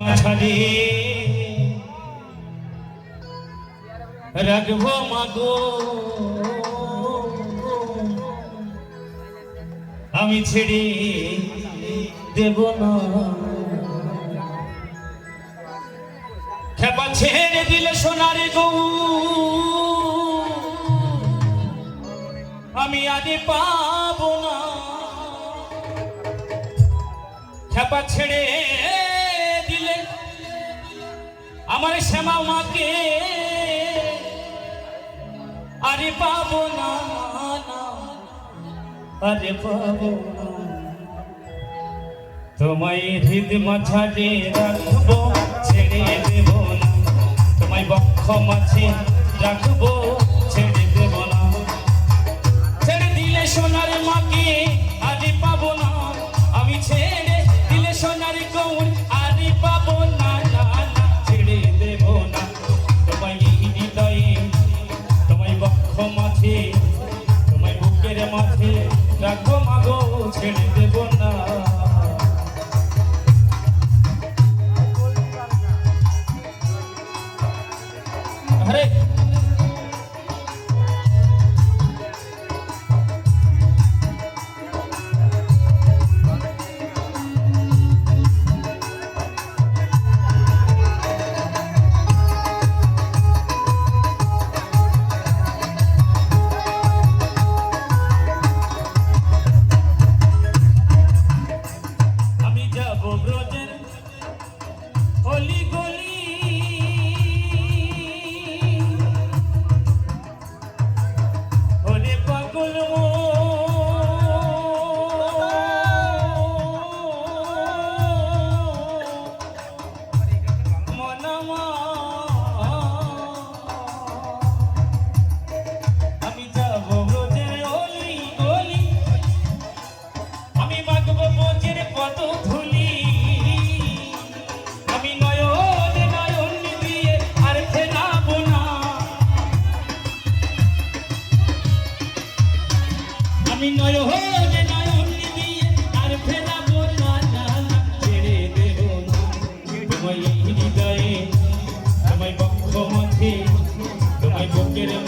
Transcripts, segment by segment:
ছাড়ে রাখব আমি ছেড়ে দেব না। খেপা ছেড়ে দিলে সোনারে গৌ। আমি আজ পাব না। খেপা ছেড়ে আমার শ্যামা মাকে আরে পাবো না আরে পাবো তোমায় হৃদ মাঝারে রাখব, ছেড়ে দেব না। তোমায় বক্ষ মাঝে রাখব। ছেড়ে রাখব মাগো ছেড়ে দেব না। হরে Holy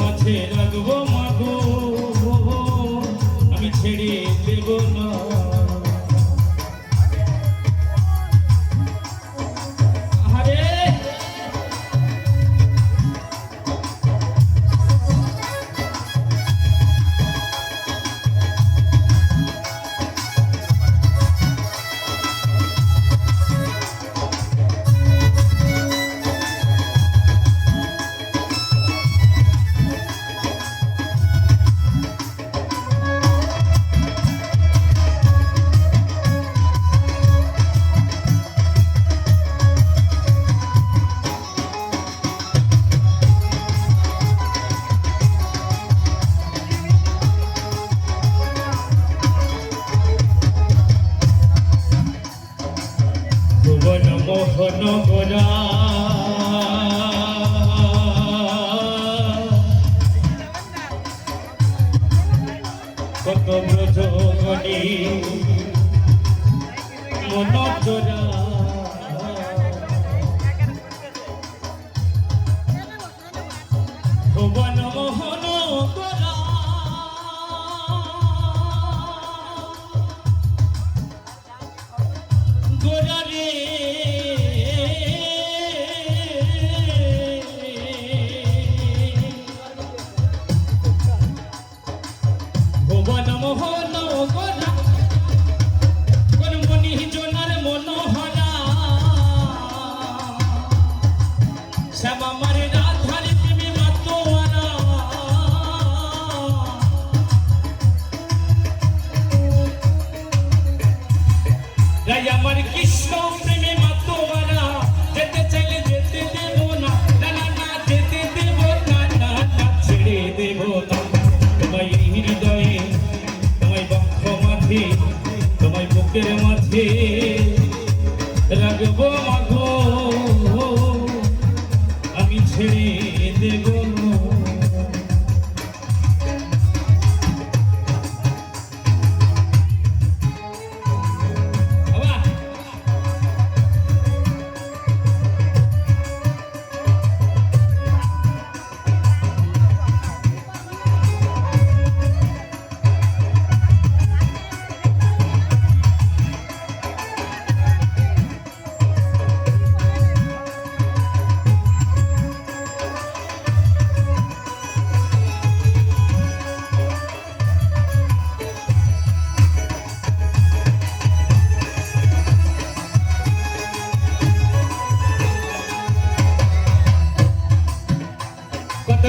মাঝে রাখব। কখনো গোরা কত ব্রজ গণি মন জোড়া।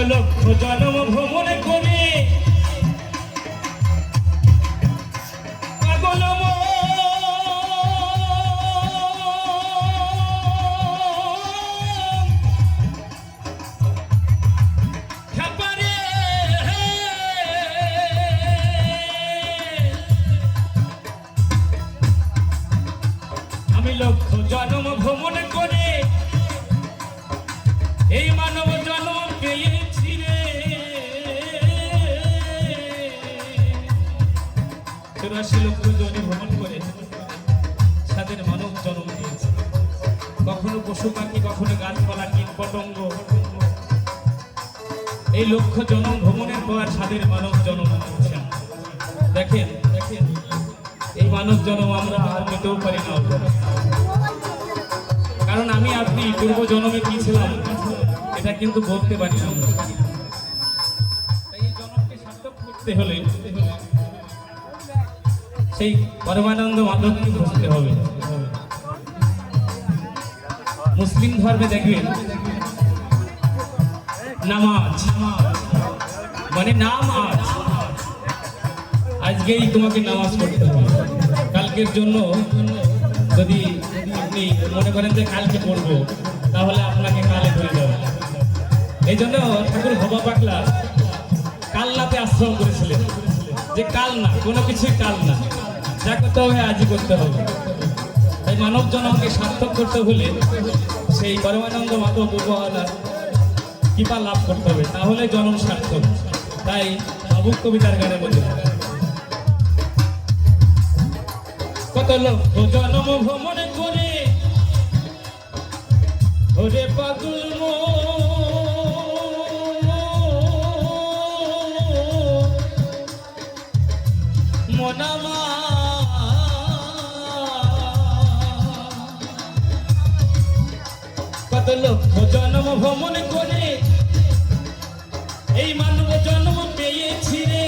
লক্ষ জন্ম ভ্রমণ করে চুরাশি লক্ষ জনে ভ্রমণ করে তাদের মানব জন্ম দিয়েছে। কখনো পশু পাখি, কখনো গাছপালা, কীট পতঙ্গ। এই লক্ষ জনম ভ্রমণের পর সাদের মানব জন্ম দিয়েছেন দেখেন দেখেন, এই মানব জন্ম আমরা আর পেতেও পারি না কারণ আমি আপনি পূর্ব জন্মে কি ছিলাম, এটা কিন্তু বলতে পারি না এই জন্মকে সার্থক করতে হলে সেই পরমানন্দ মাধবকে বুঝতে হবে। মুসলিম ধর্মে দেখবেন, নামাজ। মানে নাম আজ আজকেই তোমাকে নামাজ পড়তে হবে। কালকের জন্য যদি আপনি মনে করেন যে কালকে পড়ব, তাহলে আপনাকে কালে ধরে যাবে এই জন্য ঠাকুর ভবা পাকলা কাল্লাতে আশ্রম করেছিলেন। যে কাল না, কোনো কিছুই কাল না। যা করতে হবে, আজই করতে হবে। তাই মানব জনমকে সার্থক করতে হলে সেই পরমানন্দ মাধব উপহার কৃপা লাভ করতে হবে তাহলে জনম সার্থক। তাই ভাবুক কবিতার গানের মধ্যে কত লক্ষ জনম ভ্রমণ করে, ওরে পাগল মনামা লক্ষ জন্ম ভ্রমণ করে। এই মানব জন্ম পেয়েছি রে।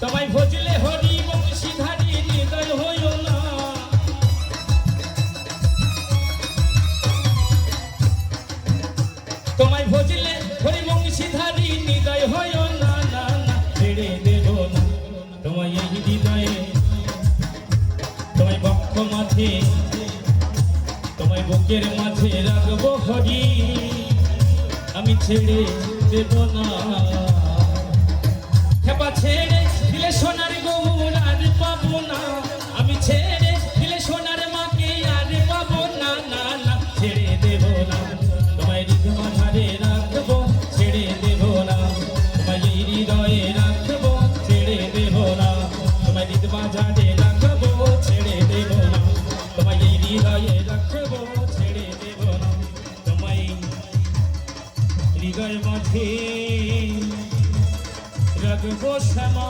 তোমায় ভজলে হরি বংশীধারী না। তোমায় ভজলে হরি না দেব তোমায় এই তোমায় বুকের মাঝে রাখব হরি। আমি ছেড়ে দেব না। খেপা ছেড়ে দিলে সোনার শ্যামা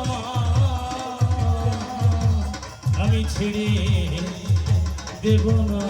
আমি ছেড়ে দেব না।